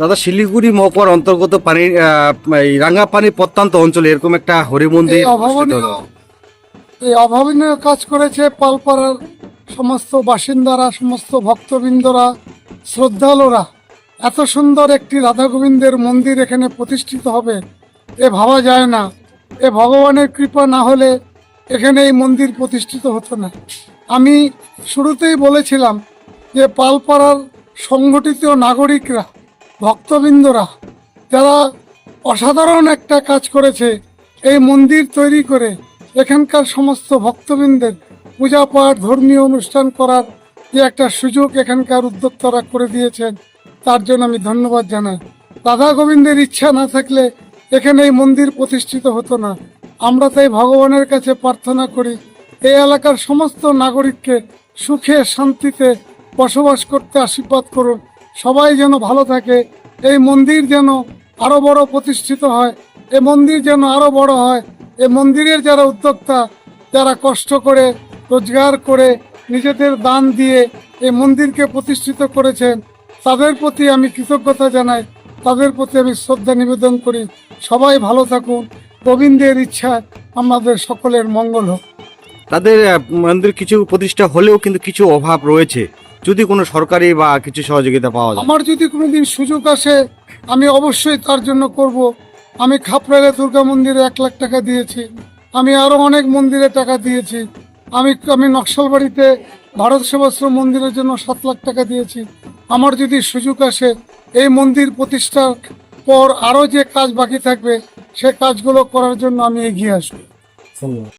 দাদা শিলিগুড়ি মহকুমার অন্তর্গত পানি এই রাঙ্গাপানি প্রত্যন্ত অঞ্চলে এরকম একটা হরি মন্দির এই অভাবনীয় কাজ করেছে পালপাড়ার সমস্ত বাসিন্দারা সমস্ত ভক্তবৃন্দরা শ্রদ্ধালুরা। এত সুন্দর একটি রাধা গোবিন্দের মন্দির এখানে প্রতিষ্ঠিত হবে এ ভাবা যায় না। এ ভগবানের কৃপা না হলে এখানে এই মন্দির প্রতিষ্ঠিত হতো না। আমি শুরুতেই বলেছিলাম যে পালপাড়ার সংগঠিত নাগরিকরা ভক্তবৃন্দরা, যারা অসাধারণ একটা কাজ করেছে, এই মন্দির তৈরি করে এখানকার সমস্ত ভক্তবৃন্দের পূজা পাঠ ধর্মীয় অনুষ্ঠান করার যে একটা সুযোগ এখানকার উদ্যোক্তারা করে দিয়েছেন, তার জন্য আমি ধন্যবাদ জানাই। রাধা গোবিন্দের ইচ্ছা না থাকলে এখানে এই মন্দির প্রতিষ্ঠিত হতো না। আমরা তাই ভগবানের কাছে প্রার্থনা করি, এই এলাকার সমস্ত নাগরিককে সুখে শান্তিতে বসবাস করতে আশীর্বাদ করুন। সবাই যেন ভালো থাকে, এই মন্দির যেন আরও বড় প্রতিষ্ঠিত হয়, এই মন্দির যেন আরও বড় হয়, এই মন্দিরের যারা উদ্যোক্তা, যারা কষ্ট করে, রোজগার করে নিজেদের দান দিয়ে এই মন্দিরকে প্রতিষ্ঠিত করেছেন, তাদের প্রতি আমি কৃতজ্ঞতা জানাই, তাদের প্রতি আমি শ্রদ্ধা নিবেদন করি। সবাই ভালো থাকুন, গোবিন্দের ইচ্ছা আমাদের সকলের মঙ্গল হোক। তাদের মন্দির কিছু প্রতিষ্ঠা হলেও কিন্তু কিছু অভাব রয়েছে। যদি কোনো সরকারি বা কিছু সহযোগিতা পাওয়া যায়? আমার যদি কোনোদিন সুযোগ আসে আমি অবশ্যই তার জন্য করব। আমি খাপড়ালে দুর্গা মন্দিরে এক লাখ টাকা দিয়েছি। আমি আরও অনেক মন্দিরে টাকা দিয়েছি। আমি আমি নকশালবাড়িতে ভারত সেবাশ্রম মন্দিরের জন্য সাত লাখ টাকা দিয়েছি। আমার যদি সুযোগ আসে এই মন্দির প্রতিষ্ঠার পর আরও যে কাজ বাকি থাকবে সে কাজগুলো করার জন্য আমি এগিয়ে আসব।